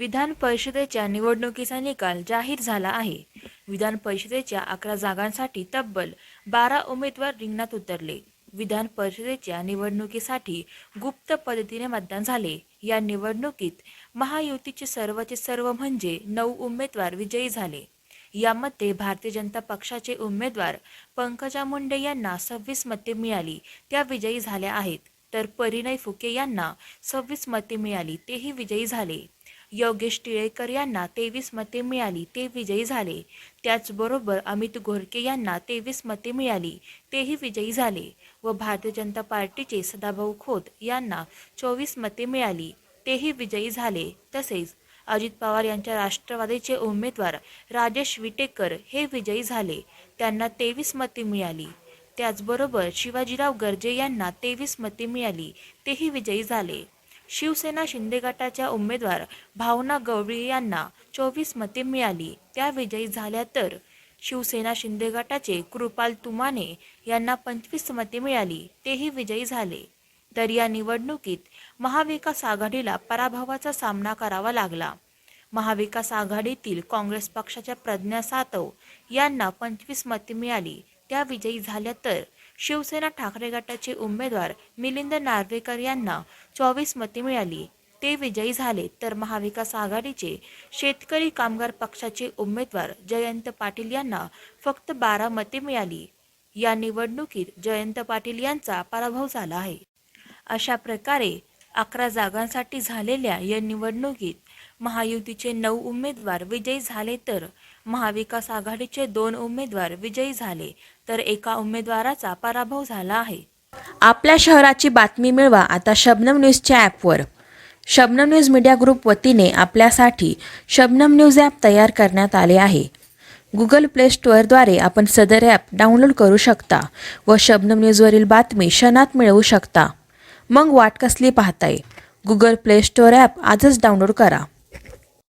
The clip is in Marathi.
विधान परिषदेच्या निवडणुकीचा निकाल जाहीर झाला आहे. विधान परिषदेच्या अकरा जागांसाठी तब्बल बारा उमेदवार रिंगणात उतरले. विधान परिषदेच्या निवडणुकीसाठी गुप्त पद्धतीने मतदान झाले. या निवडणुकीत महायुतीचे सर्वचे सर्व म्हणजे नऊ उमेदवार विजयी झाले. यामध्ये भारतीय जनता पक्षाचे उमेदवार पंकजा मुंडे यांना सव्वीस मते मिळाली त्या विजयी झाल्या आहेत. तर परिणय फुके यांना सव्वीस मते मिळाली तेही विजयी झाले. योगेश टिळेकर यांना तेवीस मते मिळाली ते विजयी झाले. त्याचबरोबर अमित गोरके यांना तेवीस मते मिळाली तेही विजयी झाले व भारतीय जनता पार्टीचे सदाभाऊ खोत यांना चोवीस मते मिळाली तेही विजयी झाले. तसेच अजित पवार यांच्या राष्ट्रवादीचे उमेदवार राजेश विटेकर हे विजयी झाले त्यांना तेवीस मते मिळाली. त्याचबरोबर शिवाजीराव गर्जे यांना तेवीस मते मिळाली तेही विजयी झाले. शिवसेना शिंदे गटाच्या उमेदवार भावना गवळी यांना चोवीस मते मिळाली. त्या विजयी झाल्या तर शिवसेना शिंदे गटाचे कृपाल तुमाने यांना पंचवीस मते मिळाली. तेही विजयी झाले. तर या निवडणुकीत महाविकास आघाडीला पराभवाचा सामना करावा लागला. महाविकास आघाडीतील काँग्रेस पक्षाच्या प्रज्ञा सातव यांना पंचवीस मते मिळाली. त्या विजयी झाल्या तर शिवसेना ठाकरे गटाचे उमेदवार मिलिंद नार्वेकर यांना चोवीस मते मिळाली. ते विजयी झाले तर महाविकास आघाडीचे शेतकरी कामगार पक्षाचे उमेदवार जयंत पाटील यांना फक्त बारा मते मिळाली. या निवडणुकीत जयंत पाटील यांचा पराभव झाला आहे. अशा प्रकारे अकरा जागांसाठी झालेल्या या निवडणुकीत महायुतीचे नऊ उमेदवार विजयी झाले तर महाविकास आघाडीचे दोन उमेदवार विजयी झाले तर एका उमेदवाराचा पराभव झाला आहे. आपल्या शहराची बातमी मिळवा आता शबनम न्यूजच्या ॲपवर. शबनम न्यूज मीडिया ग्रुप वतीने आपल्यासाठी शबनम न्यूज ॲप तयार करण्यात आले आहे. गुगल प्ले स्टोअरद्वारे आपण सदर ॲप डाउनलोड करू शकता व शबनम न्यूजवरील बातमी क्षणात मिळवू शकता. मग वाट कसली पाहताय? गुगल प्ले स्टोअर ॲप आजच डाउनलोड करा.